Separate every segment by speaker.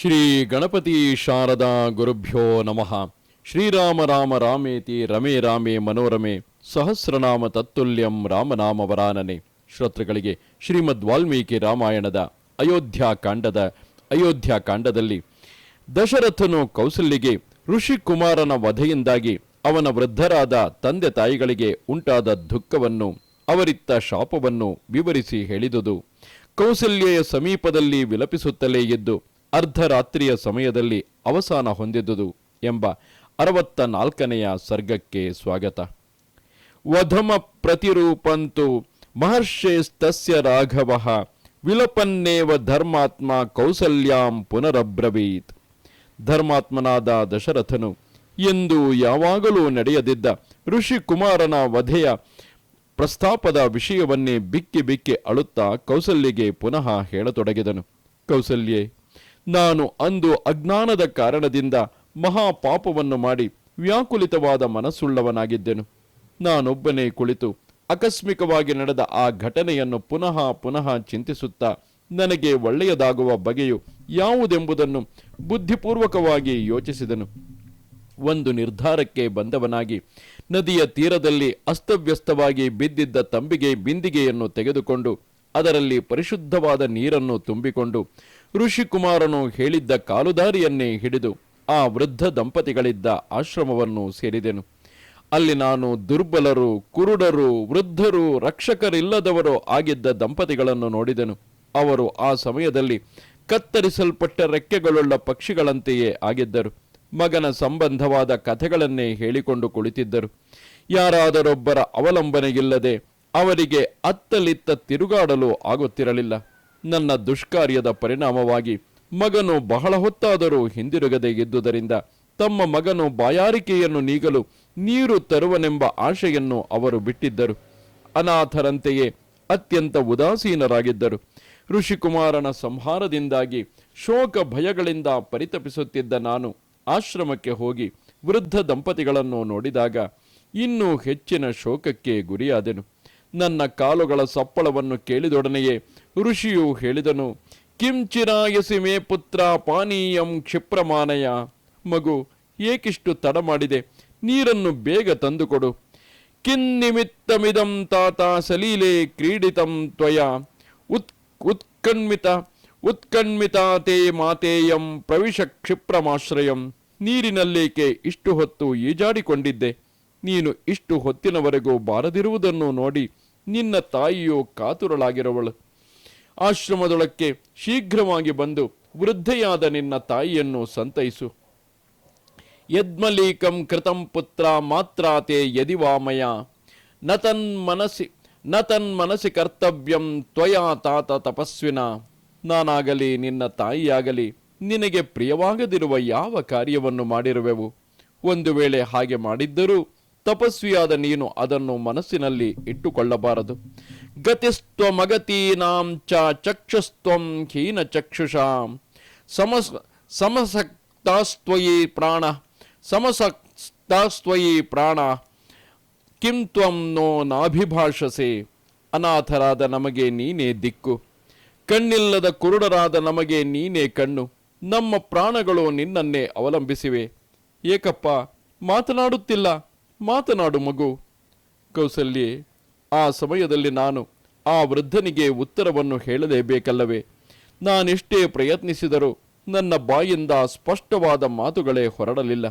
Speaker 1: ಶ್ರೀ ಗಣಪತಿ ಶಾರದಾ ಗುರುಭ್ಯೋ ನಮಃ. ಶ್ರೀರಾಮ ರಾಮ ರಾಮೇತಿ ರಮೇ ರಾಮೇ ಮನೋರಮೆ ಸಹಸ್ರನಾಮ ತತ್ತುಲ್ಯಂ ರಾಮನಾಮ ವರಾನನೆ ಶ್ರೋತೃಗಳಿಗೆ ಶ್ರೀಮದ್ ವಾಲ್ಮೀಕಿ ರಾಮಾಯಣದ ಅಯೋಧ್ಯ ಕಾಂಡದ ಅಯೋಧ್ಯ ಕಾಂಡದಲ್ಲಿ ದಶರಥನು ಕೌಸಲ್ಯಗೆ ಋಷಿಕುಮಾರನ ವಧೆಯಿಂದಾಗಿ ಅವನ ವೃದ್ಧರಾದ ತಂದೆ ತಾಯಿಗಳಿಗೆ ಉಂಟಾದ ದುಃಖವನ್ನು, ಅವರಿತ್ತ ಶಾಪವನ್ನು ವಿವರಿಸಿ ಹೇಳಿದುದು. ಕೌಸಲ್ಯೆಯ ಸಮೀಪದಲ್ಲಿ ವಿಲಪಿಸುತ್ತಲೇ ಇದ್ದು ಅರ್ಧರಾತ್ರಿಯ ಸಮಯದಲ್ಲಿ ಅವಸಾನ ಹೊಂದಿದ್ದುದು ಎಂಬ ಅರವತ್ತ ನಾಲ್ಕನೆಯ ಸರ್ಗಕ್ಕೆ ಸ್ವಾಗತ. ವಧಮ ಪ್ರತಿರೂಪಂತು ಮಹರ್ಷೇಸ್ತಸ್ಯ ರಾಘವ ವಿಲಪನ್ನೇವ ಧರ್ಮಾತ್ಮ ಕೌಸಲ್ಯಾಂ ಪುನರಬ್ರವೀತ್. ಧರ್ಮಾತ್ಮನಾದ ದಶರಥನು ಎಂದು ಯಾವಾಗಲೂ ನಡೆಯದಿದ್ದ ಋಷಿಕುಮಾರನ ವಧೆಯ ಪ್ರಸ್ತಾಪದ ವಿಷಯವನ್ನೇ ಬಿಕ್ಕಿ ಬಿಕ್ಕಿ ಅಳುತ್ತಾ ಕೌಸಲ್ಯಗೆ ಪುನಃ ಹೇಳತೊಡಗಿದನು. ಕೌಸಲ್ಯೆ ನಾನು ಅಂದು ಅಜ್ಞಾನದ ಕಾರಣದಿಂದ ಮಹಾಪಾಪವನ್ನು ಮಾಡಿ ವ್ಯಾಕುಲಿತವಾದ ಮನಸ್ಸುಳ್ಳವನಾಗಿದ್ದೆನು. ನಾನೊಬ್ಬನೇ ಕುಳಿತು ಆಕಸ್ಮಿಕವಾಗಿ ನಡೆದ ಆ ಘಟನೆಯನ್ನು ಪುನಃ ಪುನಃ ಚಿಂತಿಸುತ್ತಾ ನನಗೆ ಒಳ್ಳೆಯದಾಗುವ ಬಗೆಯು ಯಾವುದೆಂಬುದನ್ನು ಬುದ್ಧಿಪೂರ್ವಕವಾಗಿ ಯೋಚಿಸಿದನು. ಒಂದು ನಿರ್ಧಾರಕ್ಕೆ ಬಂದವನಾಗಿ ನದಿಯ ತೀರದಲ್ಲಿ ಅಸ್ತವ್ಯಸ್ತವಾಗಿ ಬಿದ್ದಿದ್ದ ತಂಬಿಗೆ ಬಿಂದಿಗೆಯನ್ನು ತೆಗೆದುಕೊಂಡು ಅದರಲ್ಲಿ ಪರಿಶುದ್ಧವಾದ ನೀರನ್ನು ತುಂಬಿಕೊಂಡು ಋಷಿಕುಮಾರನು ಹೇಳಿದ್ದ ಕಾಲುದಾರಿಯನ್ನೇ ಹಿಡಿದು ಆ ವೃದ್ಧ ದಂಪತಿಗಳಿದ್ದ ಆಶ್ರಮವನ್ನು ಸೇರಿದೆನು. ಅಲ್ಲಿ ನಾನು ದುರ್ಬಲರು, ಕುರುಡರು, ವೃದ್ಧರು, ರಕ್ಷಕರಿಲ್ಲದವರು ಆಗಿದ್ದ ದಂಪತಿಗಳನ್ನು ನೋಡಿದೆನು. ಅವರು ಆ ಸಮಯದಲ್ಲಿ ಕತ್ತರಿಸಲ್ಪಟ್ಟ ರೆಕ್ಕೆಗಳುಳ್ಳ ಪಕ್ಷಿಗಳಂತೆಯೇ ಆಗಿದ್ದರು. ಮಗನ ಸಂಬಂಧವಾದ ಕಥೆಗಳನ್ನೇ ಹೇಳಿಕೊಂಡು ಕುಳಿತಿದ್ದರು. ಯಾರಾದರೊಬ್ಬರ ಅವಲಂಬನೆಯಿಲ್ಲದೆ ಅವರಿಗೆ ಅತ್ತಲಿತ್ತ ತಿರುಗಾಡಲು ಆಗುತ್ತಿರಲಿಲ್ಲ. ನನ್ನ ದುಷ್ಕಾರ್ಯದ ಪರಿಣಾಮವಾಗಿ ಮಗನು ಬಹಳ ಹೊತ್ತಾದರೂ ಹಿಂದಿರುಗದೆ ಇದ್ದುದರಿಂದ ತಮ್ಮ ಮಗನು ಬಾಯಾರಿಕೆಯನ್ನು ನೀಗಲು ನೀರು ತರುವನೆಂಬ ಆಶೆಯನ್ನು ಅವರು ಬಿಟ್ಟಿದ್ದರು. ಅನಾಥರಂತೆಯೇ ಅತ್ಯಂತ ಉದಾಸೀನರಾಗಿದ್ದರು. ಋಷಿಕುಮಾರನ ಸಂಹಾರದಿಂದಾಗಿ ಶೋಕ ಭಯಗಳಿಂದ ಪರಿತಪಿಸುತ್ತಿದ್ದ ನಾನು ಆಶ್ರಮಕ್ಕೆ ಹೋಗಿ ವೃದ್ಧ ದಂಪತಿಗಳನ್ನು ನೋಡಿದಾಗ ಇನ್ನೂ ಹೆಚ್ಚಿನ ಶೋಕಕ್ಕೆ ಗುರಿಯಾದೆನು. ನನ್ನ ಕಾಲುಗಳ ಸಪ್ಪಳವನ್ನು ಕೇಳಿದೊಡನೆಯೇ ಋಷಿಯು ಹೇಳಿದನು ಕಿಂಚಿರಾಯಸಿ ಮೇ ಪುತ್ರ ಪಾನೀಯಂ ಕ್ಷಿಪ್ರಮಾನಯ. ಮಗು, ಏಕಿಷ್ಟು ತಡ ಮಾಡಿದೆ. ನೀರನ್ನು ಬೇಗ ತಂದುಕೊಡು. ಕಿನ್ನಿಮಿತ್ತಮಿದಂ ತಾತ ಸಲೀಲೆ ಕ್ರೀಡಿತಂ ತ್ವಯ. ಉತ್ ಉತ್ಕಣ್ಮಿತ ಉತ್ಕಣ್ಮಿತ ತೇ ಮಾತೇಯಂ ಪ್ರವಿಶ ಕ್ಷಿಪ್ರಮಾಶ್ರಯಂ. ನೀರಿನಲ್ಲೇಕೆ ಇಷ್ಟು ಹೊತ್ತು ಈಜಾಡಿಕೊಂಡಿದ್ದೆ. ನೀನು ಇಷ್ಟು ಹೊತ್ತಿನವರೆಗೂ ಬಾರದಿರುವುದನ್ನು ನೋಡಿ ನಿನ್ನ ತಾಯಿಯು ಕಾತುರಳಾಗಿರುವಳು. ಆಶ್ರಮದೊಳಕ್ಕೆ ಶೀಘ್ರವಾಗಿ ಬಂದು ವೃದ್ಧೆಯಾದ ನಿನ್ನ ತಾಯಿಯನ್ನು ಸಂತೈಸು. ಯದ್ಮಲೀಕಂ ಕೃತಂ ಪುತ್ರ ಮಾತ್ರಾತೆ ಯದಿವಾಮಯ. ನತನ್ ಮನಸಿ, ನ ತನ್ಮನಸಿ ಕರ್ತವ್ಯಂ ತ್ವಯಾ ತಾತ ತಪಸ್ವಿನ. ನಾನಾಗಲಿ ನಿನ್ನ ತಾಯಿಯಾಗಲಿ ನಿನಗೆ ಪ್ರಿಯವಾಗದಿರುವ ಯಾವ ಕಾರ್ಯವನ್ನು ಮಾಡಿರುವೆವು? ಒಂದು ವೇಳೆ ಹಾಗೆ ಮಾಡಿದ್ದರೂ ತಪಸ್ವಿಯಾದ ನೀನು ಅದನ್ನು ಮನಸ್ಸಿನಲ್ಲಿ ಇಟ್ಟುಕೊಳ್ಳಬಾರದು. ಗತಿಸ್ತ್ವಮಗತೀನಾಂ ಚ ಚಕ್ಷುಸ್ತ್ವಂ ಹೀನ ಚಕ್ಷುಷಾಂ. ಸಮಸ್ ಸಮಸಕ್ತಾಸ್ತ್ವಯಿ ಪ್ರಾಣ ಸಮಸಕ್ತಾಸ್ತ್ವಯಿ ಪ್ರಾಣ, ಕಿಂ ತ್ವಂ ನೋ ನಾಭಿಭಾಷಸೆ. ಅನಾಥರಾದ ನಮಗೆ ನೀನೇ ದಿಕ್ಕು. ಕಣ್ಣಿಲ್ಲದ ಕುರುಡರಾದ ನಮಗೆ ನೀನೇ ಕಣ್ಣು. ನಮ್ಮ ಪ್ರಾಣಗಳು ನಿನ್ನನ್ನೇ ಅವಲಂಬಿಸಿವೆ. ಏಕಪ್ಪ, ಮಾತನಾಡುತ್ತಿಲ್ಲ, ಮಾತನಾಡು ಮಗು. ಕೌಸಲ್ಯೆ ಆ ಸಮಯದಲ್ಲಿ ನಾನು ಆ ವೃದ್ಧನಿಗೆ ಉತ್ತರವನ್ನು ಹೇಳಲೇಬೇಕಲ್ಲವೇ? ನಾನೆಷ್ಟೇ ಪ್ರಯತ್ನಿಸಿದರೂ ನನ್ನ ಬಾಯಿಂದ ಸ್ಪಷ್ಟವಾದ ಮಾತುಗಳೇ ಹೊರಡಲಿಲ್ಲ.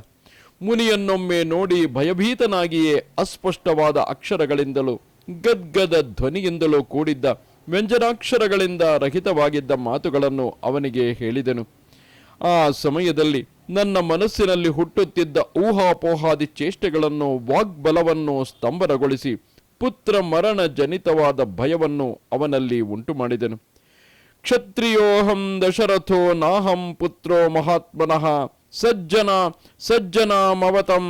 Speaker 1: ಮುನಿಯನ್ನೊಮ್ಮೆ ನೋಡಿ ಭಯಭೀತನಾಗಿಯೇ ಅಸ್ಪಷ್ಟವಾದ ಅಕ್ಷರಗಳಿಂದಲೂ, ಗದ್ಗದ ಧ್ವನಿಯಿಂದಲೂ ಕೂಡಿದ್ದ ವ್ಯಂಜನಾಕ್ಷರಗಳಿಂದ ರಹಿತವಾಗಿದ್ದ ಮಾತುಗಳನ್ನು ಅವನಿಗೆ ಹೇಳಿದೆನು. ಆ ಸಮಯದಲ್ಲಿ ನನ್ನ ಮನಸ್ಸಿನಲ್ಲಿ ಹುಟ್ಟುತ್ತಿದ್ದ ಊಹಾಪೋಹಾದಿ ಚೇಷ್ಟೆಗಳನ್ನು, ವಾಗ್ಬಲವನ್ನು ಸ್ತಂಭನಗೊಳಿಸಿ ಪುತ್ರ ಮರಣ ಜನಿತವಾದ ಭಯವನ್ನು ಅವನಲ್ಲಿ ಉಂಟು ಮಾಡಿದನು ಕ್ಷತ್ರಿಯೋಹಂ ದಶರಥೋ ನಾಹಂ ಪುತ್ರೋ ಮಹಾತ್ಮನಃ. ಸಜ್ಜನ ಸಜ್ಜನ ಮಮತಂ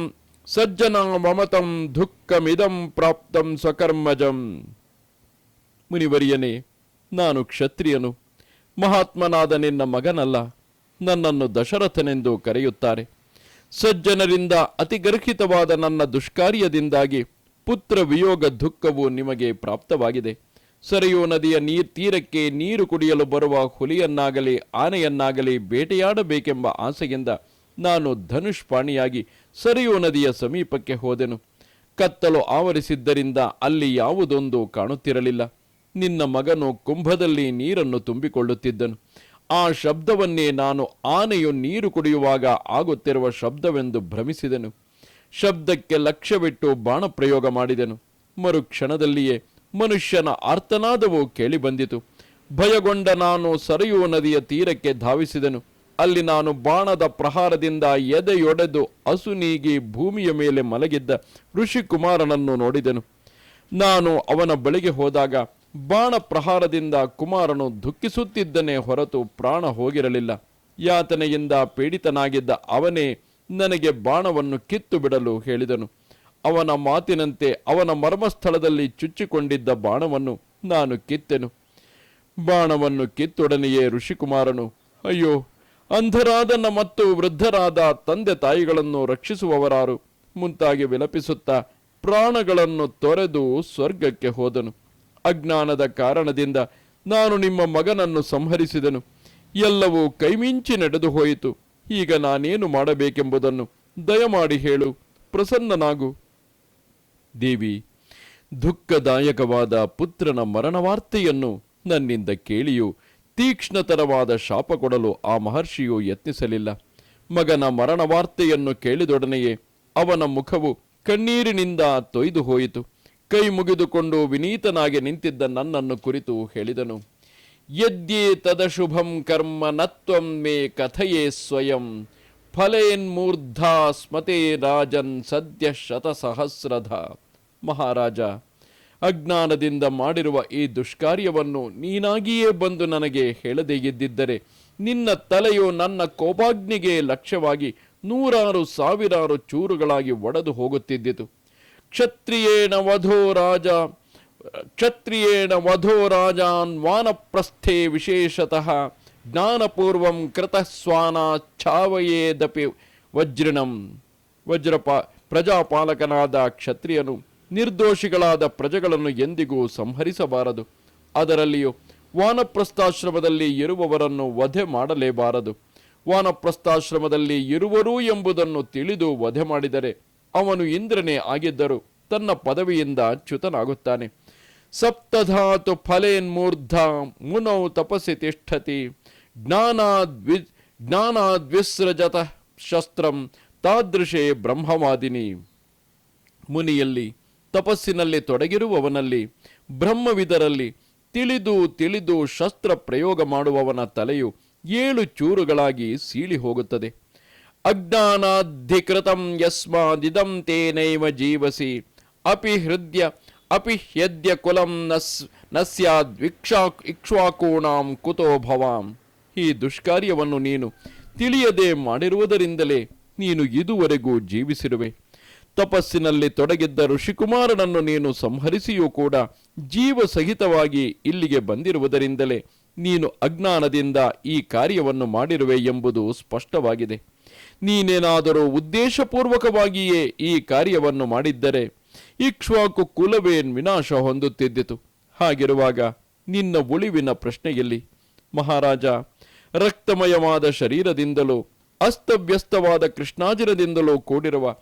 Speaker 1: ಸಜ್ಜನ ಮಮತಂ ದುಃಖಮಿದಂ ಪ್ರಾಪ್ತಂ ಸ್ವಕರ್ಮಜಂ. ಮುನಿವರಿಯನೇ, ನಾನು ಕ್ಷತ್ರಿಯನು. ಮಹಾತ್ಮನಾದ ನಿನ್ನ ಮಗನಲ್ಲ, ನನ್ನನ್ನು ದಶರಥನೆಂದು ಕರೆಯುತ್ತಾರೆ. ಸಜ್ಜನರಿಂದ ಅತಿಗರ್ಹಿತವಾದ ನನ್ನ ದುಷ್ಕಾರ್ಯದಿಂದಾಗಿ ಪುತ್ರ ವಿಯೋಗ ದುಃಖವು ನಿಮಗೆ ಪ್ರಾಪ್ತವಾಗಿದೆ. ಸರಿಯೋ ನದಿಯ ನೀರ್ ತೀರಕ್ಕೆ ನೀರು ಕುಡಿಯಲು ಬರುವ ಹುಲಿಯನ್ನಾಗಲಿ ಆನೆಯನ್ನಾಗಲಿ ಬೇಟೆಯಾಡಬೇಕೆಂಬ ಆಸೆಯಿಂದ ನಾನು ಧನುಷ್ಪಾಣಿಯಾಗಿ ಸರಿಯೋ ನದಿಯ ಸಮೀಪಕ್ಕೆ ಹೋದೆನು. ಕತ್ತಲು ಆವರಿಸಿದ್ದರಿಂದ ಅಲ್ಲಿ ಯಾವುದೊಂದು ಕಾಣುತ್ತಿರಲಿಲ್ಲ. ನಿನ್ನ ಮಗನು ಕುಂಭದಲ್ಲಿ ನೀರನ್ನು ತುಂಬಿಕೊಳ್ಳುತ್ತಿದ್ದನು. ಆ ಶಬ್ದವನ್ನೇ ನಾನು ಆನೆಯು ನೀರು ಕುಡಿಯುವಾಗ ಆಗುತ್ತಿರುವ ಶಬ್ದವೆಂದು ಭ್ರಮಿಸಿದೆನು. ಶಬ್ದಕ್ಕೆ ಲಕ್ಷ್ಯವಿಟ್ಟು ಬಾಣ ಪ್ರಯೋಗ ಮಾಡಿದೆನು. ಮರುಕ್ಷಣದಲ್ಲಿಯೇ ಮನುಷ್ಯನ ಆರ್ತನಾದವು ಕೇಳಿಬಂದಿತು ಭಯಗೊಂಡ ನಾನು ಸರಿಯುವ ನದಿಯ ತೀರಕ್ಕೆ ಧಾವಿಸಿದನು. ಅಲ್ಲಿ ನಾನು ಬಾಣದ ಪ್ರಹಾರದಿಂದ ಎದೆಯೊಡೆದು ಅಸುನೀಗಿ ಭೂಮಿಯ ಮೇಲೆ ಮಲಗಿದ್ದ ಋಷಿಕುಮಾರನನ್ನು ನೋಡಿದೆನು. ನಾನು ಅವನ ಬಳಿಗೆ ಹೋದಾಗ ಬಾಣ ಪ್ರಹಾರದಿಂದ ಕುಮಾರನು ದುಃಖಿಸುತ್ತಿದ್ದನೇ ಹೊರತು ಪ್ರಾಣ ಹೋಗಿರಲಿಲ್ಲ. ಯಾತನೆಯಿಂದ ಪೀಡಿತನಾಗಿದ್ದ ಅವನೇ ನನಗೆ ಬಾಣವನ್ನು ಕಿತ್ತು ಬಿಡಲು ಹೇಳಿದನು. ಅವನ ಮಾತಿನಂತೆ ಅವನ ಮರ್ಮಸ್ಥಳದಲ್ಲಿ ಚುಚ್ಚಿಕೊಂಡಿದ್ದ ಬಾಣವನ್ನು ನಾನು ಕಿತ್ತೆನು. ಬಾಣವನ್ನು ಕಿತ್ತೊಡನೆಯೇ ಋಷಿಕುಮಾರನು, ಅಯ್ಯೋ, ಅಂಧರಾದ ಮತ್ತು ವೃದ್ಧರಾದ ತಂದೆ ತಾಯಿಗಳನ್ನು ರಕ್ಷಿಸುವವರಾರು. ಮುಂತಾಗಿ ವಿಲಪಿಸುತ್ತಾ ಪ್ರಾಣಗಳನ್ನು ತೊರೆದು ಸ್ವರ್ಗಕ್ಕೆ ಹೋದನು. ಅಜ್ಞಾನದ ಕಾರಣದಿಂದ ನಾನು ನಿಮ್ಮ ಮಗನನ್ನು ಸಂಹರಿಸಿದನು. ಎಲ್ಲವೂ ಕೈಮಿಂಚಿ ನಡೆದು ಹೋಯಿತು ಈಗ ನಾನೇನು ಮಾಡಬೇಕೆಂಬುದನ್ನು ದಯಮಾಡಿ ಹೇಳು. ಪ್ರಸನ್ನನಾಗು. ದೇವಿ, ದುಃಖದಾಯಕವಾದ ಪುತ್ರನ ಮರಣವಾರ್ತೆಯನ್ನು ನನ್ನಿಂದ ಕೇಳಿಯೂ. ತೀಕ್ಷ್ಣತರವಾದ ಶಾಪ ಕೊಡಲು ಆ ಮಹರ್ಷಿಯು ಯತ್ನಿಸಲಿಲ್ಲ. ಮಗನ ಮರಣವಾರ್ತೆಯನ್ನು ಕೇಳಿದೊಡನೆಯೇ ಅವನ ಮುಖವು ಕಣ್ಣೀರಿನಿಂದ ತೊಯ್ದು ಹೋಯಿತು. ಕೈ ಮುಗಿದುಕೊಂಡು ವಿನೀತನಾಗಿ ನಿಂತಿದ್ದ ನನ್ನನ್ನು ಕುರಿತು ಹೇಳಿದನು. ಯದ್ಯೇ ತದಶುಭಂ ಕರ್ಮ ನತ್ವಂ ಮೇ ಕಥಯೇ ಸ್ವಯಂ. ಫಲೇನ್ಮೂರ್ಧಾ ಸ್ಮತೆ ರಾಜನ್ ಸದ್ಯ ಶತಸಹಸ್ರಧ. ಮಹಾರಾಜ, ಅಜ್ಞಾನದಿಂದ ಮಾಡಿರುವ ಈ ದುಷ್ಕಾರ್ಯವನ್ನು ನೀನಾಗಿಯೇ ಬಂದು ನನಗೆ ಹೇಳದೇ ಇದ್ದಿದ್ದರೆ ನಿನ್ನ ತಲೆಯು ನನ್ನ ಕೋಪಾಗ್ನಿಗೆ ಲಕ್ಷ್ಯವಾಗಿ ನೂರಾರು ಸಾವಿರಾರು ಚೂರುಗಳಾಗಿ ಒಡೆದು ಹೋಗುತ್ತಿದ್ದಿತು. ಕ್ಷತ್ರಿಯೇಣ ವಧೋ ರಾಜ ಕ್ಷತ್ರಿಯೇಣ ವಧೋ ರಾಜಾನ್ ವಾನಪ್ರಸ್ಥೆ ವಿಶೇಷತಃ ಜ್ಞಾನಪೂರ್ವಂ ಕೃತಸ್ವಾನಾಚ್ಛಾವಯೇದಪಿ ವಜ್ರಿಣಂ. ವಜ್ರಪ ಪ್ರಜಾಪಾಲಕನಾದ ಕ್ಷತ್ರಿಯನು ನಿರ್ದೋಷಿಗಳಾದ ಪ್ರಜೆಗಳನ್ನು ಎಂದಿಗೂ ಸಂಹರಿಸಬಾರದು. ಅದರಲ್ಲಿಯೂ ವಾನಪ್ರಸ್ಥಾಶ್ರಮದಲ್ಲಿ ಇರುವವರನ್ನು ವಧೆ ಮಾಡಲೇಬಾರದು. ವಾನಪ್ರಸ್ಥಾಶ್ರಮದಲ್ಲಿ ಇರುವರು ಎಂಬುದನ್ನು ತಿಳಿದು ವಧೆ ಮಾಡಿದರೆ ಅವನು ಇಂದ್ರನೇ ಆಗಿದ್ದರೂ ತನ್ನ ಪದವಿಯಿಂದ ಚ್ಯುತನಾಗುತ್ತಾನೆ. ಸಪ್ತಧಾತು ಫಲೇನ್ಮೂರ್ಧ ಮುನೌ ತಪಸಿ ತಿಷ್ಠತಿ. ಜ್ಞಾನಾದ್ವಿ ಜ್ಞಾನಾದ್ವಿಸೃಜತ ಶಸ್ತ್ರಂ ತಾದೃಶೇ ಬ್ರಹ್ಮವಾದಿನಿ. ಮುನಿಯಲ್ಲಿ ತಪಸ್ಸಿನಲ್ಲಿ ತೊಡಗಿರುವವನಲ್ಲಿ, ಬ್ರಹ್ಮವಿದರಲ್ಲಿ ತಿಳಿದು ತಿಳಿದು ಶಸ್ತ್ರ ಪ್ರಯೋಗ ಮಾಡುವವನ ತಲೆಯು ಏಳು ಚೂರುಗಳಾಗಿ ಸೀಳಿ ಹೋಗುತ್ತದೆ. ಅಜ್ಞಾನಾಧಿಕೃತಂ ಯಸ್ಮಾದಿದಂ ತೇನೈವ ಜೀವಸಿ. ಅಪಿ ಹೃದಯ ಅಪಿ ಹ್ಯದ್ಯ ಕುಲಂ ನಸ್ ನಸ್ಯಾದ್ವಿಕ್ಷಾ ಇಕ್ಷ್ವಾಕೂಣಾಂ ಕುತೋ ಭವಾಂ ಈ ದುಷ್ಕಾರ್ಯವನ್ನು ನೀನು ತಿಳಿಯದೆ ಮಾಡಿರುವುದರಿಂದಲೇ ನೀನು ಇದುವರೆಗೂ ಜೀವಿಸಿರುವೆ. ತಪಸ್ಸಿನಲ್ಲಿ ತೊಡಗಿದ್ದ ಋಷಿಕುಮಾರನನ್ನು ನೀನು ಸಂಹರಿಸಿಯೂ ಕೂಡ ಜೀವ ಸಹಿತವಾಗಿ ಇಲ್ಲಿಗೆ ಬಂದಿರುವುದರಿಂದಲೇ ನೀನು ಅಜ್ಞಾನದಿಂದ ಈ ಕಾರ್ಯವನ್ನು ಮಾಡಿರುವೆ ಎಂಬುದು ಸ್ಪಷ್ಟವಾಗಿದೆ. ನೀನೇನಾದರೂ ಉದ್ದೇಶಪೂರ್ವಕವಾಗಿಯೇ ಈ ಕಾರ್ಯವನ್ನು ಮಾಡಿದ್ದರೆ ಇಕ್ಷ್ವಾಕು ಕುಲವೇನ್ ವಿನಾಶ ಹೊಂದುತ್ತಿದ್ದಿತು. ಹಾಗಿರುವಾಗ ನಿನ್ನ ಉಳಿವಿನ ಪ್ರಶ್ನೆಯಲ್ಲಿ ಮಹಾರಾಜ, ರಕ್ತಮಯವಾದ ಶರೀರದಿಂದಲೂ, ಅಸ್ತವ್ಯಸ್ತವಾದ ಕೃಷ್ಣಾಜಿರದಿಂದಲೂ ಕೂಡಿರುವ,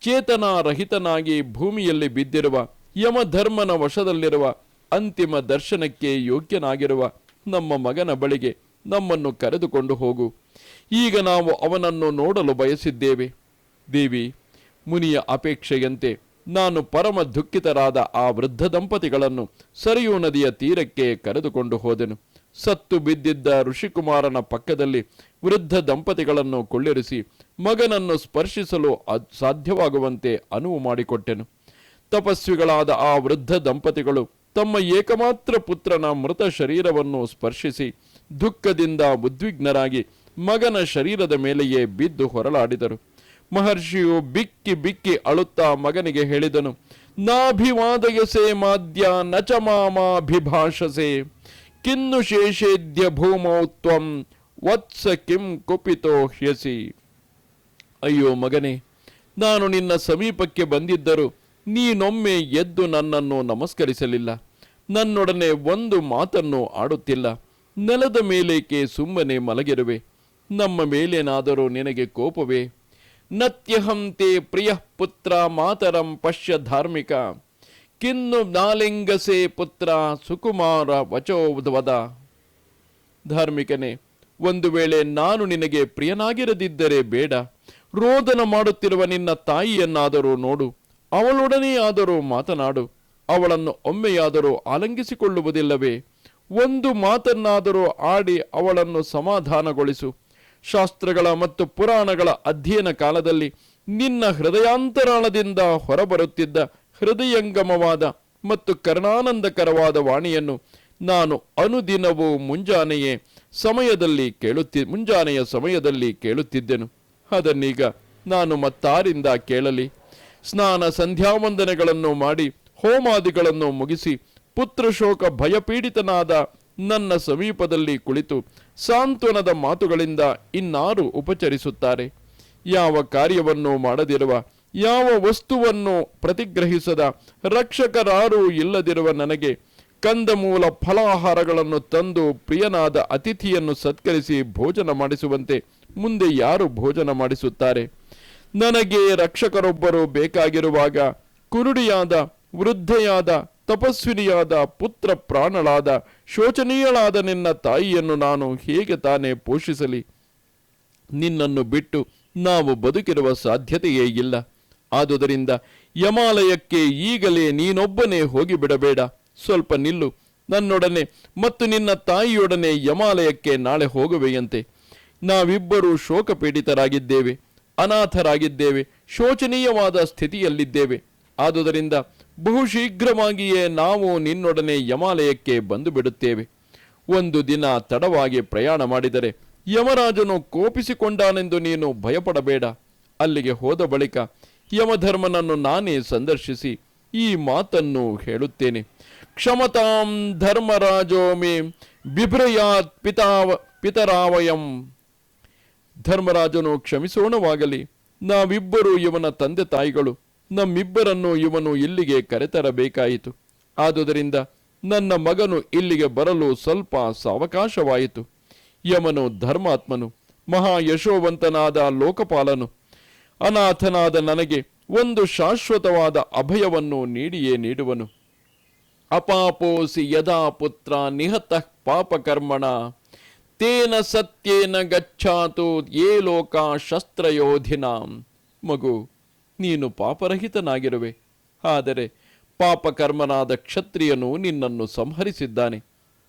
Speaker 1: ಚೇತನಾರಹಿತನಾಗಿ ಭೂಮಿಯಲ್ಲಿ ಬಿದ್ದಿರುವ, ಯಮಧರ್ಮನ ವಶದಲ್ಲಿರುವ, ಅಂತಿಮ ದರ್ಶನಕ್ಕೆ ಯೋಗ್ಯನಾಗಿರುವ ನಮ್ಮ ಮಗನ ಬಳಿಗೆ ನಮ್ಮನ್ನು ಕರೆದುಕೊಂಡು ಹೋಗು. ಈಗ ನಾವು ಅವನನ್ನು ನೋಡಲು ಬಯಸಿದ್ದೇವೆ. ದೇವಿ, ಮುನಿಯ ಅಪೇಕ್ಷೆಯಂತೆ ನಾನು ಪರಮ ದುಃಖಿತರಾದ ಆ ವೃದ್ಧ ದಂಪತಿಗಳನ್ನು ಸರಿಯೂ ನದಿಯ ತೀರಕ್ಕೆ ಕರೆದುಕೊಂಡು ಹೋದೆನು. ಸತ್ತು ಬಿದ್ದಿದ್ದ ಋಷಿಕುಮಾರನ ಪಕ್ಕದಲ್ಲಿ ವೃದ್ಧ ದಂಪತಿಗಳನ್ನು ಕೊಳ್ಳಿರಿಸಿ ಮಗನನ್ನು ಸ್ಪರ್ಶಿಸಲು ಸಾಧ್ಯವಾಗುವಂತೆ ಅನುವು ಮಾಡಿಕೊಟ್ಟೆನು. ತಪಸ್ವಿಗಳಾದ ಆ ವೃದ್ಧ ದಂಪತಿಗಳು ತಮ್ಮ ಏಕಮಾತ್ರ ಪುತ್ರನ ಮೃತ ಶರೀರವನ್ನು ಸ್ಪರ್ಶಿಸಿ ದುಃಖದಿಂದ ಉದ್ವಿಗ್ನರಾಗಿ ಮಗನ ಶರೀರದ ಮೇಲೆಯೇ ಬಿದ್ದು ಹೊರಲಾಡಿದರು. ಮಹರ್ಷಿಯು ಬಿಕ್ಕಿ ಬಿಕ್ಕಿ ಅಳುತ್ತಾ ಮಗನಿಗೆ ಹೇಳಿದನು, ನಾಭಿವಾದಯಸೆ ಮಾದ್ಯ ನಚ ಮಾಮಾಭಿಭಾಷಸೆ ಕಿನ್ನು ಶೇಷೇದ್ಯ ಭೂಮೌ ತ್ವಂ, ವತ್ಸ ಕಿಂ ಕುಪಿತೋ ಹ್ಯಸಿ. ಅಯ್ಯೋ ಮಗನೇ, ನಾನು ನಿನ್ನ ಸಮೀಪಕ್ಕೆ ಬಂದಿದ್ದರೂ ನೀನೊಮ್ಮೆ ಎದ್ದು ನನ್ನನ್ನು ನಮಸ್ಕರಿಸಲಿಲ್ಲ. ನನ್ನೊಡನೆ ಒಂದು ಮಾತನ್ನು ಆಡುತ್ತಿಲ್ಲ. ನೆಲದ ಮೇಲೇಕೆ ಸುಮ್ಮನೆ ಮಲಗಿರುವೆ. ನಮ್ಮ ಮೇಲೇನಾದರೂ ನಿನಗೆ ಕೋಪವೇ? ನತ್ಯಹಂತೆ ಪ್ರಿಯ ಪುತ್ರ ಮಾತರಂ ಪಶ್ಯ ಧಾರ್ಮಿಕ. ಕಿನ್ನು ನಾಲಿಂಗಸೆ ಪುತ್ರ ಸುಕುಮಾರ ವಚೋವದ ಧಾರ್ಮಿಕನೇ, ಒಂದು ವೇಳೆ ನಾನು ನಿನಗೆ ಪ್ರಿಯನಾಗಿರದಿದ್ದರೆ ಬೇಡ. ರೋದನ ಮಾಡುತ್ತಿರುವ ನಿನ್ನ ತಾಯಿಯನ್ನಾದರೂ ನೋಡು. ಅವಳೊಡನೆ ಆದರೂ ಮಾತನಾಡು. ಅವಳನ್ನು ಒಮ್ಮೆಯಾದರೂ ಆಲಂಗಿಸಿಕೊಳ್ಳುವುದಿಲ್ಲವೇ. ಒಂದು ಮಾತನ್ನಾದರೂ ಆಡಿ ಅವಳನ್ನು ಸಮಾಧಾನಗೊಳಿಸು. ಶಾಸ್ತ್ರಗಳ ಮತ್ತು ಪುರಾಣಗಳ ಅಧ್ಯಯನ ಕಾಲದಲ್ಲಿ ನಿನ್ನ ಹೃದಯಾಂತರಾಳದಿಂದ ಹೊರಬರುತ್ತಿದ್ದ ಹೃದಯಂಗಮವಾದ ಮತ್ತು ಕರ್ಣಾನಂದಕರವಾದ ವಾಣಿಯನ್ನು ನಾನು ಅನುದಿನವೂ ಮುಂಜಾನೆಯೇ ಸಮಯದಲ್ಲಿ ಕೇಳುತ್ತಿ, ಮುಂಜಾನೆಯ ಸಮಯದಲ್ಲಿ ಕೇಳುತ್ತಿದ್ದೆನು. ಅದನ್ನೀಗ ನಾನು ಮತ್ತಾರಿಂದ ಕೇಳಲಿ. ಸ್ನಾನ ಸಂಧ್ಯಾವಂದನೆಗಳನ್ನು ಮಾಡಿ ಹೋಮಾದಿಗಳನ್ನು ಮುಗಿಸಿ ಪುತ್ರಶೋಕ ಭಯಪೀಡಿತನಾದ ನನ್ನ ಸಮೀಪದಲ್ಲಿ ಕುಳಿತು ಸಾಂತ್ವನದ ಮಾತುಗಳಿಂದ ಇನ್ನಾರು ಉಪಚರಿಸುತ್ತಾರೆ. ಯಾವ ಕಾರ್ಯವನ್ನು ಮಾಡದಿರುವ, ಯಾವ ವಸ್ತುವನ್ನು ಪ್ರತಿಗ್ರಹಿಸದ ರಕ್ಷಕರಾರೂ ಇಲ್ಲದಿರುವ ನನಗೆ ಕಂದಮೂಲ ಫಲಾಹಾರಗಳನ್ನು ತಂದು ಪ್ರಿಯನಾದ ಅತಿಥಿಯನ್ನು ಸತ್ಕರಿಸಿ ಭೋಜನ ಮಾಡಿಸುವಂತೆ ಮುಂದೆ ಯಾರು ಭೋಜನ ಮಾಡಿಸುತ್ತಾರೆ? ನನಗೆ ರಕ್ಷಕರೊಬ್ಬರು ಬೇಕಾಗಿರುವಾಗ, ಕುರುಡಿಯಾದ, ವೃದ್ಧೆಯಾದ ತಪಸ್ವಿನಿಯಾದ ಪುತ್ರ ಪ್ರಾಣಳಾದ ಶೋಚನೀಯಳಾದ ನಿನ್ನ ತಾಯಿಯನ್ನು ನಾನು ಹೇಗೆ ತಾನೇ ಪೋಷಿಸಲಿ? ನಿನ್ನನ್ನು ಬಿಟ್ಟು ನಾವು ಬದುಕಿರುವ ಸಾಧ್ಯತೆಯೇ ಇಲ್ಲ. ಆದುದರಿಂದ ಯಮಾಲಯಕ್ಕೆ ಈಗಲೇ ನೀನೊಬ್ಬನೇ ಹೋಗಿಬಿಡಬೇಡ. ಸ್ವಲ್ಪ ನಿಲ್ಲು. ನನ್ನೊಡನೆ ಮತ್ತು ನಿನ್ನ ತಾಯಿಯೊಡನೆ ಯಮಾಲಯಕ್ಕೆ ನಾಳೆ ಹೋಗುವೆಯಂತೆ. ನಾವಿಬ್ಬರೂ ಶೋಕಪೀಡಿತರಾಗಿದ್ದೇವೆ, ಅನಾಥರಾಗಿದ್ದೇವೆ, ಶೋಚನೀಯವಾದ ಸ್ಥಿತಿಯಲ್ಲಿದ್ದೇವೆ. ಆದುದರಿಂದ ಬಹು ಶೀಘ್ರವಾಗಿಯೇ ನಾವು ನಿನ್ನೊಡನೆ ಯಮಾಲಯಕ್ಕೆ ಬಂದು ಬಿಡುತ್ತೇವೆ ಒಂದು ದಿನ ತಡವಾಗಿ ಪ್ರಯಾಣ ಮಾಡಿದರೆ ಯಮರಾಜನು ಕೋಪಿಸಿಕೊಂಡಾನೆಂದು ನೀನು ಭಯಪಡಬೇಡ. ಅಲ್ಲಿಗೆ ಹೋದ ಬಳಿಕ ಯಮಧರ್ಮನನ್ನು ನಾನೇ ಸಂದರ್ಶಿಸಿ ಈ ಮಾತನ್ನು ಹೇಳುತ್ತೇನೆ. ಕ್ಷಮತಾಂ ಧರ್ಮರಾಜೋಮಿ ಬಿಭ್ರಯಾತ್ ಪಿತಾವ, ಪಿತರಾವಯಂ. ಧರ್ಮರಾಜನು ಕ್ಷಮಿಸೋಣವಾಗಲಿ. ನಾವಿಬ್ಬರು ಇವನ ತಂದೆ ತಾಯಿಗಳು. ನಮ್ಮಿಬ್ಬರನ್ನು ಇವನು ಇಲ್ಲಿಗೆ ಕರೆತರಬೇಕಾಯಿತು. ಆದುದರಿಂದ ನನ್ನ ಮಗನು ಇಲ್ಲಿಗೆ ಬರಲು ಸ್ವಲ್ಪ ಸಾವಕಾಶವಾಯಿತು. ಯಮನು ಧರ್ಮಾತ್ಮನು ಮಹಾ ಯಶೋವಂತನಾದ ಲೋಕಪಾಲನು, ಅನಾಥನಾದ ನನಗೆ ಒಂದು ಶಾಶ್ವತವಾದ ಅಭಯವನ್ನು ನೀಡಿಯೇ ನೀಡುವನು. ಅಪಾಪೋಸಿ ಯದಾ ಪುತ್ರ ನಿಹತಃ ಪಾಪಕರ್ಮಣ, ತೇನ ಸತ್ಯೇನ ಗಚ್ಚಾತು ಏ ಲೋಕ ಶಸ್ತ್ರಯೋಧಿನಾಂ. ಮಗು ನೀನು ಪಾಪರಹಿತನಾಗಿರುವೆ. ಆದರೆ ಪಾಪಕರ್ಮನಾದ ಕ್ಷತ್ರಿಯನು ನಿನ್ನನ್ನು ಸಂಹರಿಸಿದ್ದಾನೆ.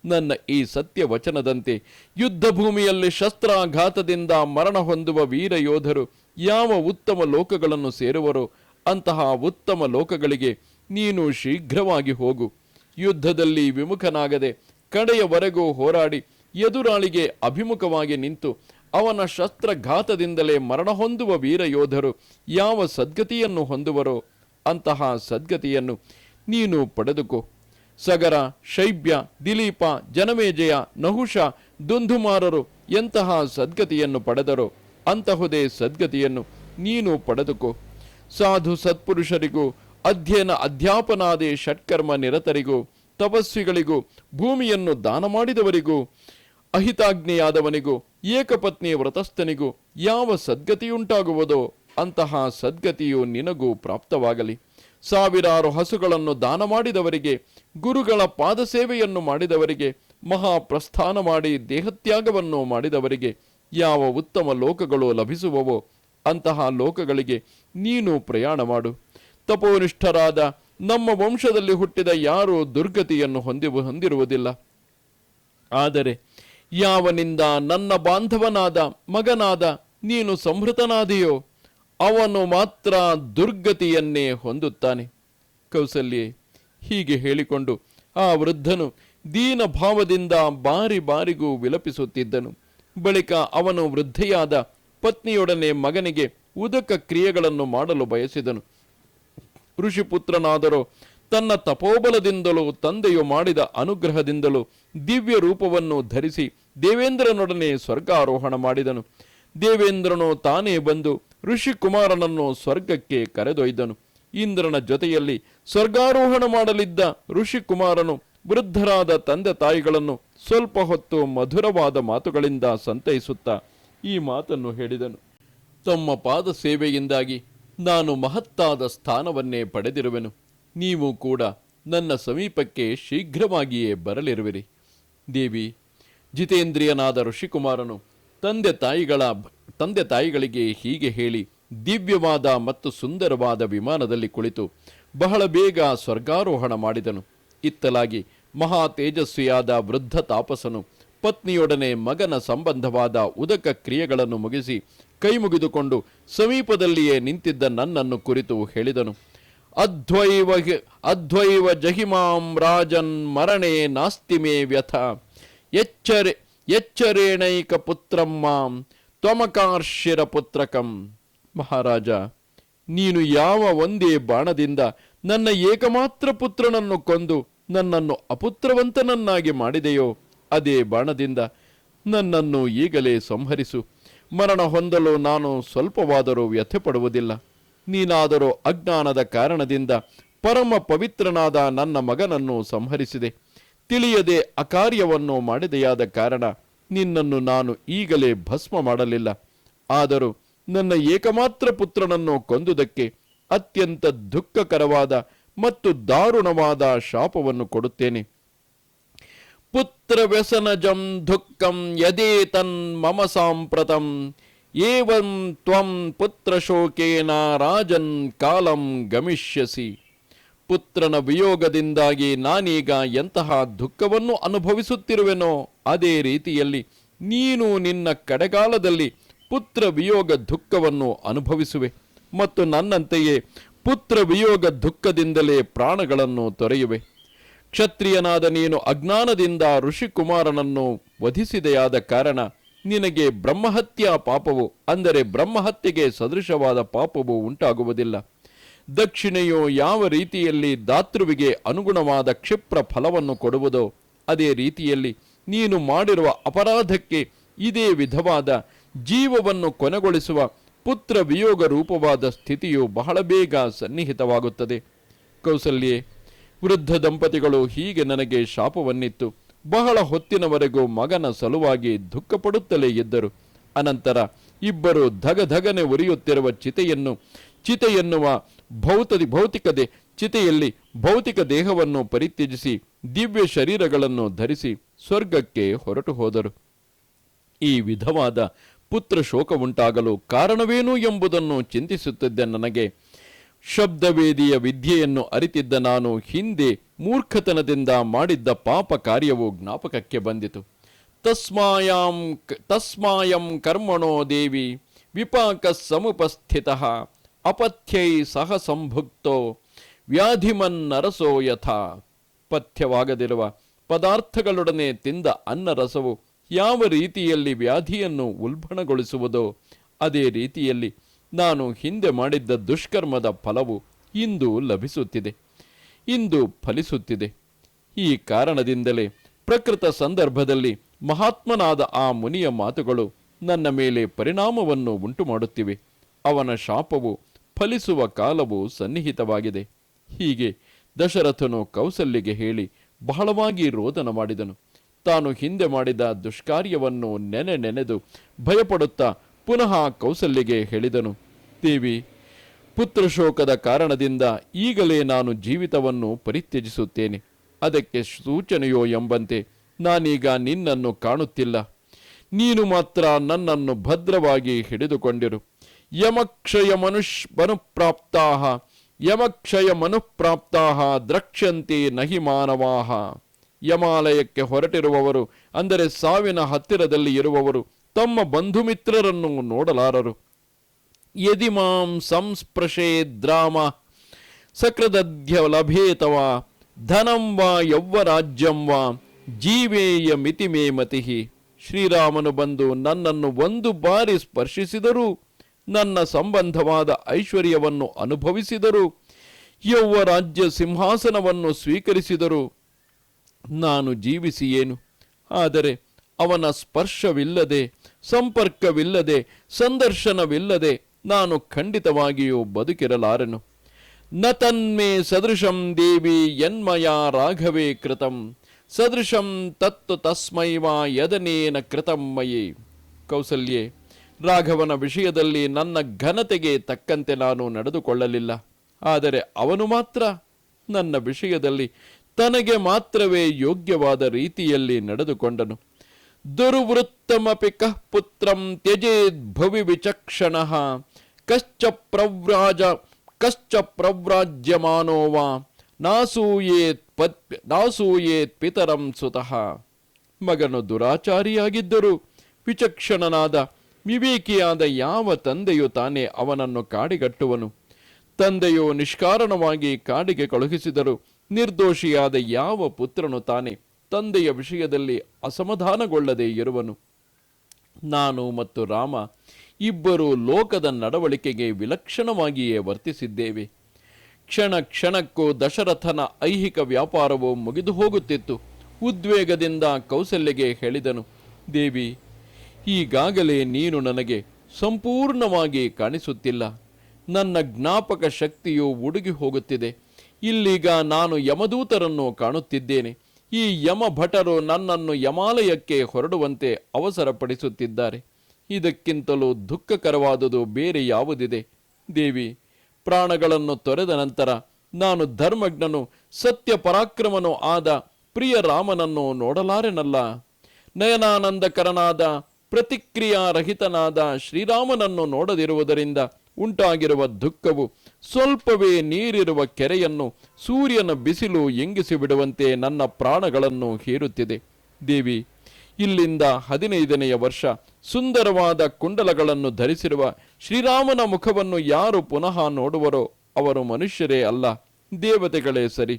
Speaker 1: ನನ್ನ ಈ ಸತ್ಯ ವಚನದಂತೆ ಯುದ್ಧ ಭೂಮಿಯಲ್ಲಿ ಶಸ್ತ್ರಾಘಾತದಿಂದ ಮರಣ ಹೊಂದುವ ವೀರ ಯೋಧರು ಯಾವ ಉತ್ತಮ ಲೋಕಗಳನ್ನು ಸೇರುವರೋ ಅಂತಹ ಉತ್ತಮ ಲೋಕಗಳಿಗೆ ನೀನು ಶೀಘ್ರವಾಗಿ ಹೋಗು. ಯುದ್ಧದಲ್ಲಿ ವಿಮುಖನಾಗದೆ ಕಡೆಯವರೆಗೂ ಹೋರಾಡಿ ಎದುರಾಳಿಗೆ ಅಭಿಮುಖವಾಗಿ ನಿಂತು ಅವನ ಶಸ್ತ್ರಘಾತದಿಂದಲೇ ಮರಣ ಹೊಂದುವ ವೀರ ಯೋಧರು ಯಾವ ಸದ್ಗತಿಯನ್ನು ಹೊಂದುವರೋ ಅಂತಹ ಸದ್ಗತಿಯನ್ನು ನೀನು ಪಡೆದುಕೋ. ಸಗರ, ಶೈಬ್ಯ, ದಿಲೀಪ, ಜನಮೇಜಯ, ನಹುಷ, ದುಂಧುಮಾರರು ಎಂತಹ ಸದ್ಗತಿಯನ್ನು ಪಡೆದರೋ ಅಂತಹುದೇ ಸದ್ಗತಿಯನ್ನು ನೀನು ಪಡೆದುಕೋ. ಸಾಧು ಸತ್ಪುರುಷರಿಗೂ, ಅಧ್ಯಯನ ಅಧ್ಯಾಪನಾದಿ ಷಟ್ಕರ್ಮ ನಿರತರಿಗೂ, ತಪಸ್ವಿಗಳಿಗೂ, ಭೂಮಿಯನ್ನು ದಾನ ಮಾಡಿದವರಿಗೂ ಅಹಿತಾಜ್ಞೆಯಾದವನಿಗೂ ಏಕಪತ್ನಿ ವ್ರತಸ್ಥನಿಗೂ ಯಾವ ಸದ್ಗತಿಯುಂಟಾಗುವುದೋ ಅಂತಹ ಸದ್ಗತಿಯು ನಿನಗೂ ಪ್ರಾಪ್ತವಾಗಲಿ. ಸಾವಿರಾರು ಹಸುಗಳನ್ನು ದಾನ ಮಾಡಿದವರಿಗೆ, ಗುರುಗಳ ಪಾದಸೇವೆಯನ್ನು ಮಾಡಿದವರಿಗೆ, ಮಹಾಪ್ರಸ್ಥಾನ ಮಾಡಿ ದೇಹತ್ಯಾಗವನ್ನು ಮಾಡಿದವರಿಗೆ ಯಾವ ಉತ್ತಮ ಲೋಕಗಳು ಲಭಿಸುವವೋ ಅಂತಹ ಲೋಕಗಳಿಗೆ ನೀನು ಪ್ರಯಾಣ ಮಾಡು. ತಪೋನಿಷ್ಠರಾದ ನಮ್ಮ ವಂಶದಲ್ಲಿ ಹುಟ್ಟಿದ ಯಾರೂ ದುರ್ಗತಿಯನ್ನು ಹೊಂದಿ ಹೊಂದಿರುವುದಿಲ್ಲ. ಆದರೆ ಯಾವನಿಂದ ನನ್ನ ಬಾಂಧವನಾದ ಮಗನಾದ ನೀನು ಸಂಹೃತನಾದೆಯೋ, ಅವನು ಮಾತ್ರ ದುರ್ಗತಿಯನ್ನೇ ಹೊಂದುತ್ತಾನೆ. ಕೌಸಲ್ಯೆ ಹೀಗೆ ಹೇಳಿಕೊಂಡು ಆ ವೃದ್ಧನು ದೀನ ಭಾವದಿಂದ ಬಾರಿ ಬಾರಿಗೂ ವಿಲಪಿಸುತ್ತಿದ್ದನು. ಬಳಿಕ ಅವನು ವೃದ್ಧೆಯಾದ ಪತ್ನಿಯೊಡನೆ ಮಗನಿಗೆ ಉದಕ ಕ್ರಿಯೆಗಳನ್ನು ಮಾಡಲು ಬಯಸಿದನು. ಋಷಿಪುತ್ರನಾದರೂ, ತನ್ನ ತಪೋಬಲದಿಂದಲೂ ತಂದೆಯು ಮಾಡಿದ ಅನುಗ್ರಹದಿಂದಲೂ ದಿವ್ಯ ರೂಪವನ್ನು ಧರಿಸಿ ದೇವೇಂದ್ರನೊಡನೆ ಸ್ವರ್ಗಾರೋಹಣ ಮಾಡಿದನು. ದೇವೇಂದ್ರನು ತಾನೇ ಬಂದು ಋಷಿಕುಮಾರನನ್ನು ಸ್ವರ್ಗಕ್ಕೆ ಕರೆದೊಯ್ದನು. ಇಂದ್ರನ ಜೊತೆಯಲ್ಲಿ ಸ್ವರ್ಗಾರೋಹಣ ಮಾಡಲಿದ್ದ ಋಷಿಕುಮಾರನು ವೃದ್ಧರಾದ ತಂದೆ ತಾಯಿಗಳನ್ನು ಸ್ವಲ್ಪ ಹೊತ್ತು ಮಧುರವಾದ ಮಾತುಗಳಿಂದ ಸಂತೈಸುತ್ತಾ ಈ ಮಾತನ್ನು ಹೇಳಿದನು. ತಮ್ಮ ಪಾದ ಸೇವೆಯಿಂದಾಗಿ ನಾನು ಮಹತ್ತಾದ ಸ್ಥಾನವನ್ನೇ ಪಡೆದಿರುವೆನು. ನೀವು ಕೂಡ ನನ್ನ ಸಮೀಪಕ್ಕೆ ಶೀಘ್ರವಾಗಿಯೇ ಬರಲಿರುವಿರಿ. ದೇವಿ, ಜಿತೇಂದ್ರಿಯನಾದ ಋಷಿಕುಮಾರನು ತಂದೆ ತಾಯಿಗಳ ತಂದೆ ತಾಯಿಗಳಿಗೆ ಹೀಗೆ ಹೇಳಿ ದಿವ್ಯವಾದ ಮತ್ತು ಸುಂದರವಾದ ವಿಮಾನದಲ್ಲಿ ಕುಳಿತು ಬಹಳ ಬೇಗ ಸ್ವರ್ಗಾರೋಹಣ ಮಾಡಿದನು. ಇತ್ತಲಾಗಿ ಮಹಾ ತೇಜಸ್ವಿಯಾದ ವೃದ್ಧ ತಾಪಸನು ಪತ್ನಿಯೊಡನೆ ಮಗನ ಸಂಬಂಧವಾದ ಉದಕ ಕ್ರಿಯೆಗಳನ್ನು ಮುಗಿಸಿ ಕೈ ಮುಗಿದುಕೊಂಡು ಸಮೀಪದಲ್ಲಿಯೇ ನಿಂತಿದ್ದ ನನ್ನನ್ನು ಕುರಿತು ಹೇಳಿದನು. ಅಧ್ವೈವ ಅದ್ವೈವ ಜಹಿಮಾಂ ರಾಜನ್ ಮರಣೆ ನಾಸ್ತಿ ಮೇ ವ್ಯಥ. ಎಚ್ಚರೆ ಎಚ್ಚರೇಣೈಕ ಪುತ್ರಂ ಮಾಂ ತ್ವಮಕಾರ್ಷಿರ ಪುತ್ರಕಂ. ಮಹಾರಾಜ, ನೀನು ಯಾವ ಒಂದೇ ಬಾಣದಿಂದ ನನ್ನ ಏಕಮಾತ್ರ ಪುತ್ರನನ್ನು ಕೊಂದು ನನ್ನನ್ನು ಅಪುತ್ರವಂತನನ್ನಾಗಿ ಮಾಡಿದೆಯೋ ಅದೇ ಬಾಣದಿಂದ ನನ್ನನ್ನು ಈಗಲೇ ಸಂಹರಿಸು. ಮರಣ ಹೊಂದಲು ನಾನು ಸ್ವಲ್ಪವಾದರೂ ವ್ಯಥೆ ಪಡುವುದಿಲ್ಲ ನೀನಾದರೂ ಅಜ್ಞಾನದ ಕಾರಣದಿಂದ ಪರಮ ಪವಿತ್ರನಾದ ನನ್ನ ಮಗನನ್ನು ಸಂಹರಿಸಿದೆ. ತಿಳಿಯದೆ ಅಕಾರ್ಯವನ್ನು ಮಾಡಿದೆಯಾದ ಕಾರಣ ನಿನ್ನನ್ನು ನಾನು ಈಗಲೇ ಭಸ್ಮ ಮಾಡಲಿಲ್ಲ. ಆದರೂ ನನ್ನ ಏಕಮಾತ್ರ ಪುತ್ರನನ್ನು ಕೊಂದುದಕ್ಕೆ ಅತ್ಯಂತ ದುಃಖಕರವಾದ ಮತ್ತು ದಾರುಣವಾದ ಶಾಪವನ್ನು ಕೊಡುತ್ತೇನೆ. ಪುತ್ರ ವ್ಯಸನಜಂ ದುಃಖಂ ಯದೇ ತನ್ ಮಮ ಸಾಂಪ್ರತಂ ಏವಂ ತ್ವಂ ಪುತ್ರ ಶೋಕೇನ ರಾಜನ್ ಕಾಲಂ ಗಮಿಷ್ಯಸಿ. ಪುತ್ರನ ವಿಯೋಗದಿಂದಾಗಿ ನಾನೀಗ ಎಂತಹ ದುಃಖವನ್ನು ಅನುಭವಿಸುತ್ತಿರುವೆನೋ, ಅದೇ ರೀತಿಯಲ್ಲಿ ನೀನು ನಿನ್ನ ಕಡೆಗಾಲದಲ್ಲಿ ಪುತ್ರ ವಿಯೋಗ ದುಃಖವನ್ನು ಅನುಭವಿಸುವೆ ಮತ್ತು ನನ್ನಂತೆಯೇ ಪುತ್ರ ವಿಯೋಗ ದುಃಖದಿಂದಲೇ ಪ್ರಾಣಗಳನ್ನು ತೊರೆಯುವೆ. ಕ್ಷತ್ರಿಯನಾದ ನೀನು ಅಜ್ಞಾನದಿಂದ ಋಷಿಕುಮಾರನನ್ನು ವಧಿಸಿದೆಯಾದ ಕಾರಣ ನಿನಗೆ ಬ್ರಹ್ಮಹತ್ಯಾ ಪಾಪವು, ಅಂದರೆ ಬ್ರಹ್ಮಹತ್ಯೆಗೆ ಸದೃಶವಾದ ಪಾಪವು ಉಂಟಾಗುವುದಿಲ್ಲ. ದಕ್ಷಿಣೆಯು ಯಾವ ರೀತಿಯಲ್ಲಿ ದಾತೃವಿಗೆ ಅನುಗುಣವಾದ ಕ್ಷಿಪ್ರ ಫಲವನ್ನು ಕೊಡುವುದೋ, ಅದೇ ರೀತಿಯಲ್ಲಿ ನೀನು ಮಾಡಿರುವ ಅಪರಾಧಕ್ಕೆ ಇದೇ ವಿಧವಾದ ಜೀವವನ್ನು ಕೊನೆಗೊಳಿಸುವ ಪುತ್ರ ವಿಯೋಗ ರೂಪವಾದ ಸ್ಥಿತಿಯು ಬಹಳ ಬೇಗ ಸನ್ನಿಹಿತವಾಗುತ್ತದೆ. ಕೌಸಲ್ಯೆ, ವೃದ್ಧ ದಂಪತಿಗಳು ಹೀಗೆ ನನಗೆ ಶಾಪವನ್ನಿತ್ತು. ಬಹಳ ಹೊತ್ತಿನವರೆಗೂ ಮಗನ ಸಲುವಾಗಿ ದುಃಖಪಡುತ್ತಲೇ ಇದ್ದರು. ಅನಂತರ ಇಬ್ಬರು ಧಗಧಗನೆ ಉರಿಯುತ್ತಿರುವ ಚಿತೆಯನ್ನು ಚಿತೆ ಎನ್ನುವ ಭೌತದಿ, ಭೌತಿಕದೆ, ಚಿತೆಯಲ್ಲಿ ಭೌತಿಕ ದೇಹವನ್ನು ಪರಿತ್ಯಜಿಸಿ ದಿವ್ಯ ಶರೀರಗಳನ್ನು ಧರಿಸಿ ಸ್ವರ್ಗಕ್ಕೆ ಹೊರಟು ಹೋದರು. ಈ ವಿಧವಾದ ಪುತ್ರ ಶೋಕ ಉಂಟಾಗಲು ಕಾರಣವೇನು ಎಂಬುದನ್ನು ಚಿಂತಿಸುತ್ತಿದ್ದ ನನಗೆ ಶಬ್ದವೇದಿಯ ವಿದ್ಯೆಯನ್ನು ಅರಿತಿದ್ದ ನಾನು ಹಿಂದೆ ಮೂರ್ಖತನದಿಂದ ಮಾಡಿದ್ದ ಪಾಪ ಕಾರ್ಯವು ಜ್ಞಾಪಕಕ್ಕೆ ಬಂದಿತು. ತಸ್ಮಾಯಾಂ ತಸ್ಮಾಯಂ ಕರ್ಮಣೋ ದೇವಿ ವಿಪಾಕ ಸಮುಪಸ್ಥಿತ ಅಪಥ್ಯೈ ಸಹ ಸಂಭುಕ್ತೋ ವ್ಯಾಧಿಮನ್ನರಸೋ ಯಥ. ಪಥ್ಯವಾಗದಿರುವ ಪದಾರ್ಥಗಳೊಡನೆ ತಿಂದ ಅನ್ನರಸವು ಯಾವ ರೀತಿಯಲ್ಲಿ ವ್ಯಾಧಿಯನ್ನು ಉಲ್ಬಣಗೊಳಿಸುವುದೋ ಅದೇ ರೀತಿಯಲ್ಲಿ ನಾನು ಹಿಂದೆ ಮಾಡಿದ್ದ ದುಷ್ಕರ್ಮದ ಫಲವು ಇಂದು ಲಭಿಸುತ್ತಿದೆ. ಇಂದು ಫಲಿಸುತ್ತಿದೆ. ಈ ಕಾರಣದಿಂದಲೇ ಪ್ರಕೃತ ಸಂದರ್ಭದಲ್ಲಿ ಮಹಾತ್ಮನಾದ ಆ ಮುನಿಯ ಮಾತುಗಳು ನನ್ನ ಮೇಲೆ ಪರಿಣಾಮವನ್ನು ಉಂಟು ಮಾಡುತ್ತಿವೆ ಅವನ ಶಾಪವು ಫಲಿಸುವ ಕಾಲವು ಸನ್ನಿಹಿತವಾಗಿದೆ. ಹೀಗೆ ದಶರಥನು ಕೌಸಲ್ಯಗೆ ಹೇಳಿ ಬಹಳವಾಗಿ ರೋದನ ಮಾಡಿದನು. ತಾನು ಹಿಂದೆ ಮಾಡಿದ ದುಷ್ಕಾರ್ಯವನ್ನು ನೆನೆ ನೆನೆದು ಭಯಪಡುತ್ತಾ ಪುನಃ ಕೌಸಲ್ಯಗೆ ಹೇಳಿದನು, ದೇವಿ ಪುತ್ರಶೋಕದ ಕಾರಣದಿಂದ ಈಗಲೇ ನಾನು ಜೀವಿತವನ್ನು ಪರಿತ್ಯಜಿಸುತ್ತೇನೆ. ಅದಕ್ಕೆ ಸೂಚನೆಯೋ ಎಂಬಂತೆ ನಾನೀಗ ನಿನ್ನನ್ನು ಕಾಣುತ್ತಿಲ್ಲ. ನೀನು ಮಾತ್ರ ನನ್ನನ್ನು ಭದ್ರವಾಗಿ ಹಿಡಿದುಕೊಂಡಿರು. ಯಮಕ್ಷಯ ಮನುಷ್ ಮನುಪ್ರಾಪ್ತಾಹ, ಯಮಕ್ಷಯ ಮನುಪ್ರಾಪ್ತಾಹ ದ್ರಕ್ಷ್ಯಂತೆ ನಹಿ ಮಾನವಾಹ. ಯಮಾಲಯಕ್ಕೆ ಹೊರಟಿರುವವರು, ಅಂದರೆ ಸಾವಿನ ಹತ್ತಿರದಲ್ಲಿ ಇರುವವರು ತಮ್ಮ ಬಂಧು ಮಿತ್ರರನ್ನು ನೋಡಲಾರರು. ಯದಿ ಮಾಂ ಸಂಸ್ಪೃಶೇದ್ರಾಮ ಸಕೃದಧ್ಯ ಲಭೇತವ, ಧನಂ ವಾ ಯೌವರಾಜ್ಯಂ ವಾ, ಜೀವೇಯ ಮಿತಿ ಮೇ ಮತಿ ಶ್ರೀರಾಮನು ಬಂದು ನನ್ನನ್ನು ಒಂದು ಬಾರಿ ಸ್ಪರ್ಶಿಸಿದರೂ, ನನ್ನ ಸಂಬಂಧವಾದ ಐಶ್ವರ್ಯವನ್ನು ಅನುಭವಿಸಿದರು, ಯೌವರಾಜ್ಯ ಸಿಂಹಾಸನವನ್ನು ಸ್ವೀಕರಿಸಿದರು, ನಾನು ಜೀವಿಸಿ ಏನು ಆದರೆ ಅವನ ಸ್ಪರ್ಶವಿಲ್ಲದೆ, ಸಂಪರ್ಕವಿಲ್ಲದೆ, ಸಂದರ್ಶನವಿಲ್ಲದೆ ನಾನು ಖಂಡಿತವಾಗಿಯೂ ಬದುಕಿರಲಾರೆನು. ನ ತನ್ಮೇ ಸದೃಶಂ ದೇವಿ ಯನ್ಮಯ ರಾಘವೇ ಕೃತಂ. ಸದೃಶಂ ತತ್ತು ತಸ್ಮೈವಾ ಯದನೇನ ಕೃತಂ ಮಯೇ. ಕೌಸಲ್ಯೆ, ರಾಘವನ ವಿಷಯದಲ್ಲಿ ನನ್ನ ಘನತೆಗೆ ತಕ್ಕಂತೆ ನಾನು ನಡೆದುಕೊಳ್ಳಲಿಲ್ಲ. ಆದರೆ ಅವನು ಮಾತ್ರ ನನ್ನ ವಿಷಯದಲ್ಲಿ ತನಗೆ ಮಾತ್ರವೇ ಯೋಗ್ಯವಾದ ರೀತಿಯಲ್ಲಿ ನಡೆದುಕೊಂಡನು. ದುರ್ವೃತ್ತಮಪಿ ಕಃ ಪುತ್ರಂ ತ್ಯಜೇದ್ ಭುವಿ ವಿಚಕ್ಷಣ. ಕಶ್ಚ ಪ್ರವ್ರಾಜ, ಕಶ್ಚ ಪ್ರವ್ರಾಜ್ಯಮಾನೋ ವಾ. ನಾಸೂಯೇತ್ ಪತ್ ನಾಸೂಯೇತ್ ಪಿತರಂ ಸುತಃ. ಮಗನು ದುರಾಚಾರಿಯಾಗಿದ್ದರು ವಿಚಕ್ಷಣನಾದ, ವಿವೇಕಿಯಾದ ಯಾವ ತಂದೆಯು ತಾನೇ ಅವನನ್ನು ಕಾಡಿಗಟ್ಟುವನು. ತಂದೆಯು ನಿಷ್ಕಾರಣವಾಗಿ ಕಾಡಿಗೆ ಕಳುಹಿಸಿದರು ನಿರ್ದೋಷಿಯಾದ ಯಾವ ಪುತ್ರನು ತಾನೇ ತಂದೆಯ ವಿಷಯದಲ್ಲಿ ಅಸಮಾಧಾನಗೊಳ್ಳದೆ ಇರುವನು. ನಾನು ಮತ್ತು ರಾಮ ಇಬ್ಬರು ಲೋಕದ ನಡವಳಿಕೆಗೆ ವಿಲಕ್ಷಣವಾಗಿಯೇ ವರ್ತಿಸಿದ್ದೇವೆ. ಕ್ಷಣ ಕ್ಷಣಕ್ಕೂ ದಶರಥನ ಐಹಿಕ ವ್ಯಾಪಾರವು ಮುಗಿದು ಹೋಗುತ್ತಿತ್ತು. ಉದ್ವೇಗದಿಂದ ಕೌಸಲ್ಯಗೆ ಹೇಳಿದನು, ದೇವಿ, ಈಗಾಗಲೇ ನೀನು ನನಗೆ ಸಂಪೂರ್ಣವಾಗಿ ಕಾಣಿಸುತ್ತಿಲ್ಲ. ನನ್ನ ಜ್ಞಾಪಕ ಶಕ್ತಿಯು ಉಡುಗಿ ಹೋಗುತ್ತಿದೆ. ಇಲ್ಲೀಗ ನಾನು ಯಮದೂತರನ್ನು ಕಾಣುತ್ತಿದ್ದೇನೆ. ಈ ಯಮಭಟರು ನನ್ನನ್ನು ಯಮಾಲಯಕ್ಕೆ ಹೊರಡುವಂತೆ ಅವಸರಪಡಿಸುತ್ತಿದ್ದಾರೆ. ಇದಕ್ಕಿಂತಲೂ ದುಃಖಕರವಾದುದು ಬೇರೆ ಯಾವುದಿದೆ. ದೇವಿ, ಪ್ರಾಣಗಳನ್ನು ತೊರೆದ ನಂತರ ನಾನು ಧರ್ಮಜ್ಞನು ಸತ್ಯ ಪರಾಕ್ರಮನು ಆದ ಪ್ರಿಯ ರಾಮನನ್ನು ನೋಡಲಾರೆನಲ್ಲ. ನಯನಾನಂದಕರನಾದ, ಪ್ರತಿಕ್ರಿಯಾರಹಿತನಾದ ಶ್ರೀರಾಮನನ್ನು ನೋಡದಿರುವುದರಿಂದ ಉಂಟಾಗಿರುವ ದುಃಖವು ಸ್ವಲ್ಪವೇ ನೀರಿರುವ ಕೆರೆಯನ್ನು ಸೂರ್ಯನ ಬಿಸಿಲು ಎಂಗಿಸಿ ಬಿಡುವಂತೆ ನನ್ನ ಪ್ರಾಣಗಳನ್ನು ಹೀರುತ್ತಿದೆ. ದೇವಿ, ಇಲ್ಲಿಂದ ಹದಿನೈದನೆಯ ವರ್ಷ ಸುಂದರವಾದ ಕುಂಡಲಗಳನ್ನು ಧರಿಸಿರುವ ಶ್ರೀರಾಮನ ಮುಖವನ್ನು ಯಾರು ಪುನಃ ನೋಡುವರೋ ಅವರು ಮನುಷ್ಯರೇ ಅಲ್ಲ, ದೇವತೆಗಳೇ ಸರಿ.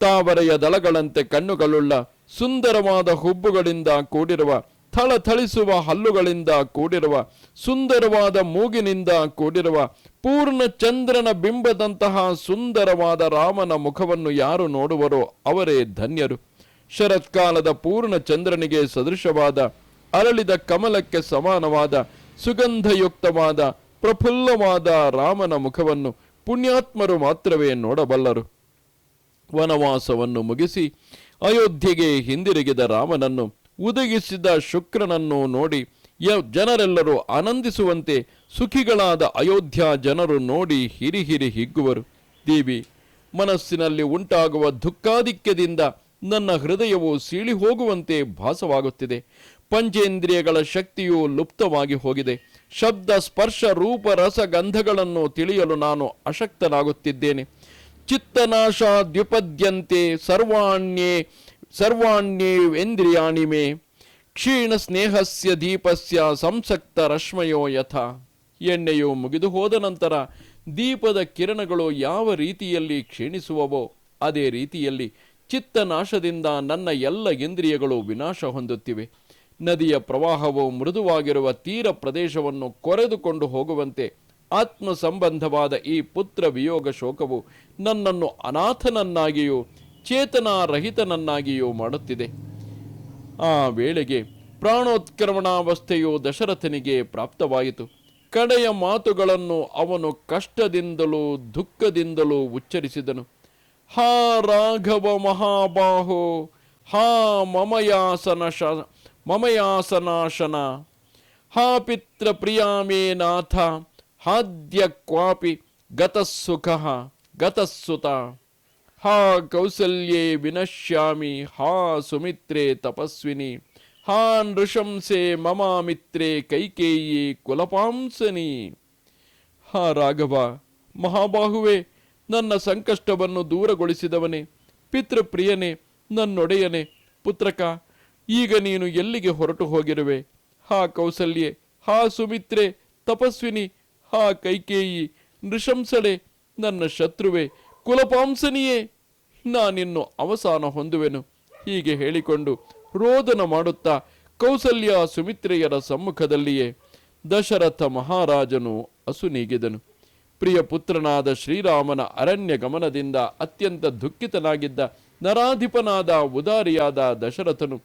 Speaker 1: ತಾವರೆಯ ದಳಗಳಂತೆ ಕಣ್ಣುಗಳುಳ್ಳ ಸುಂದರವಾದ ಹುಬ್ಬುಗಳಿಂದ ಕೂಡಿರುವ ಥಳಥಳಿಸುವ ಹಲ್ಲುಗಳಿಂದ ಕೂಡಿರುವ, ಸುಂದರವಾದ ಮೂಗಿನಿಂದ ಕೂಡಿರುವ, ಪೂರ್ಣ ಚಂದ್ರನ ಬಿಂಬದಂತಹ ಸುಂದರವಾದ ರಾಮನ ಮುಖವನ್ನು ಯಾರು ನೋಡುವರೋ ಅವರೇ ಧನ್ಯರು. ಶರತ್ಕಾಲದ ಪೂರ್ಣ ಚಂದ್ರನಿಗೆ ಸದೃಶವಾದ, ಅರಳಿದ ಕಮಲಕ್ಕೆ ಸಮಾನವಾದ, ಸುಗಂಧಯುಕ್ತವಾದ, ಪ್ರಫುಲ್ಲವಾದ ರಾಮನ ಮುಖವನ್ನು ಪುಣ್ಯಾತ್ಮರು ಮಾತ್ರವೇ ನೋಡಬಲ್ಲರು. ವನವಾಸವನ್ನು ಮುಗಿಸಿ ಅಯೋಧ್ಯೆಗೆ ಹಿಂದಿರುಗಿದ ರಾಮನನ್ನು ಉದಗಿಸಿದ ಶುಕ್ರನನ್ನು ನೋಡಿ ಯ- ಜನರೆಲ್ಲರೂ ಆನಂದಿಸುವಂತೆ ಸುಖಿಗಳಾದ ಅಯೋಧ್ಯ ಜನರು ನೋಡಿ ಹಿರಿಹಿರಿ ಹಿರಿ ಹಿಗ್ಗುವರು. ದೇವಿ, ಮನಸ್ಸಿನಲ್ಲಿ ಉಂಟಾಗುವ ದುಃಖಾಧಿಕ್ಯದಿಂದ ನನ್ನ ಹೃದಯವು ಸೀಳಿ ಹೋಗುವಂತೆ ಭಾಸವಾಗುತ್ತಿದೆ. ಪಂಚೇಂದ್ರಿಯಗಳ ಶಕ್ತಿಯು ಲುಪ್ತವಾಗಿ ಹೋಗಿದೆ. ಶಬ್ದ, ಸ್ಪರ್ಶ, ರೂಪ, ರಸ, ಗಂಧಗಳನ್ನು ತಿಳಿಯಲು ನಾನು ಅಶಕ್ತನಾಗುತ್ತಿದ್ದೇನೆ. ಚಿತ್ತನಾಶ ದ್ವಿಪದ್ಯಂತೆ ಸರ್ವಾಣ್ಯೇ ಸರ್ವಾಣ್ಯೇಂದ್ರಿಯಾಣಿ ಮೇ ಕ್ಷೀಣ ಸ್ನೇಹಸ್ಯ ದೀಪಸ್ಯ ಸಂಸಕ್ತ ರಶ್ಮಯೋ ಯಥ. ಎಣ್ಣೆಯು ಮುಗಿದು ಹೋದ ನಂತರ ದೀಪದ ಕಿರಣಗಳು ಯಾವ ರೀತಿಯಲ್ಲಿ ಕ್ಷೀಣಿಸುವವೋ, ಅದೇ ರೀತಿಯಲ್ಲಿ ಚಿತ್ತನಾಶದಿಂದ ನನ್ನ ಎಲ್ಲ ಇಂದ್ರಿಯಗಳು ವಿನಾಶ ಹೊಂದುತ್ತಿವೆ. ನದಿಯ ಪ್ರವಾಹವು ಮೃದುವಾಗಿರುವ ತೀರ ಪ್ರದೇಶವನ್ನು ಕೊರೆದುಕೊಂಡು ಹೋಗುವಂತೆ ಆತ್ಮ ಸಂಬಂಧವಾದ ಈ ಪುತ್ರ ವಿಯೋಗ ಶೋಕವು ನನ್ನನ್ನು ಅನಾಥನನ್ನಾಗಿಯೂ ಚೇತನಾರಹಿತನನ್ನಾಗಿಯೂ ಮಾಡುತ್ತಿದೆ. ಆ ವೇಳೆಗೆ ಪ್ರಾಣೋತ್ಕ್ರಮಣಾವಸ್ಥೆಯು ದಶರಥನಿಗೆ ಪ್ರಾಪ್ತವಾಯಿತು. ಕಡೆಯ ಮಾತುಗಳನ್ನು ಅವನು ಕಷ್ಟದಿಂದಲೂ ದುಃಖದಿಂದಲೂ ಉಚ್ಚರಿಸಿದನು. ಹಾ ರಾಘವ ಮಹಾಬಾಹೋ, ಹಾ ಮಮಯಾಸನ ಶ, ಮಮಯಾಸನಾಶನ, ಹಾ ಪಿತ್ರ ಪ್ರಿಯಾಮೇ ನಾಥ, ಹಾದ್ಯ ಕ್ವಾಪಿ ಗತಸ್ಸುಖ, ಗತಸ್ಸುತ. ಹಾ ಕೌಸಲ್ಯೇ ವಿನಶ್ಯಾಮಿ, ಹಾ ಸುಮಿತ್ರೆ ತಪಸ್ವಿನಿ, ಹಾ ನೃಶಂಸೆ ಮಮ ಮಿತ್ರೆ ಕೈಕೇಯಿ ಕುಲಪಾಂಸನಿ. ಹಾ ರಾಘವ, ಮಹಾಬಾಹುವೆ, ನನ್ನ ಸಂಕಷ್ಟವನ್ನು ದೂರಗೊಳಿಸಿದವನೇ, ಪಿತೃಪ್ರಿಯನೇ, ನನ್ನೊಡೆಯನೇ, ಪುತ್ರಕ, ಈಗ ನೀನು ಎಲ್ಲಿಗೆ ಹೊರಟು ಹೋಗಿರುವೆ? ಹಾ ಕೌಸಲ್ಯೆ, ಹಾ ಸುಮಿತ್ರೆ ತಪಸ್ವಿನಿ, ಹಾ ಕೈಕೇಯಿ, ನೃಶಂಸಳೆ, ನನ್ನ ಶತ್ರುವೆ ಕುಲಪಾಂಸನಿಯೇ, ನಾನಿನ್ನು ಅವಸಾನ ಹೊಂದುವೆನು. ಹೀಗೆ ಹೇಳಿಕೊಂಡು ರೋದನ ಮಾಡುತ್ತಾ ಕೌಸಲ್ಯ ಸುಮಿತ್ರೆಯರ ಸಮ್ಮುಖದಲ್ಲಿಯೇ ದಶರಥ ಮಹಾರಾಜನು ಅಸುನೀಗಿದನು ಪ್ರಿಯ ಪುತ್ರನಾದ ಶ್ರೀರಾಮನ ಅರಣ್ಯ ಗಮನದಿಂದ ಅತ್ಯಂತ ದುಃಖಿತನಾಗಿದ್ದ ನರಾಧಿಪನಾದ ಉದಾರಿಯಾದ ದಶರಥನು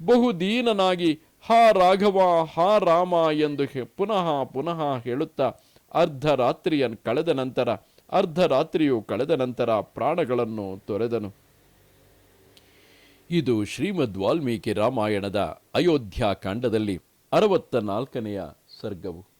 Speaker 1: ಬಹುದೀನನಾಗಿ, ಹಾ ರಾಘವ, ಹಾ ರಾಮ ಎಂದು ಪುನಃ ಪುನಃ ಹೇಳುತ್ತಾ ಅರ್ಧ ರಾತ್ರಿಯ ಕಳೆದ ನಂತರ ಅರ್ಧರಾತ್ರಿಯು ಕಳೆದ ನಂತರ ಪ್ರಾಣಗಳನ್ನು ತೊರೆದನು. ಇದು ಶ್ರೀಮದ್ ವಾಲ್ಮೀಕಿ ರಾಮಾಯಣದ ಅಯೋಧ್ಯಾ ಕಾಂಡದಲ್ಲಿ ಅರವತ್ತ ನಾಲ್ಕನೆಯ ಸರ್ಗವು.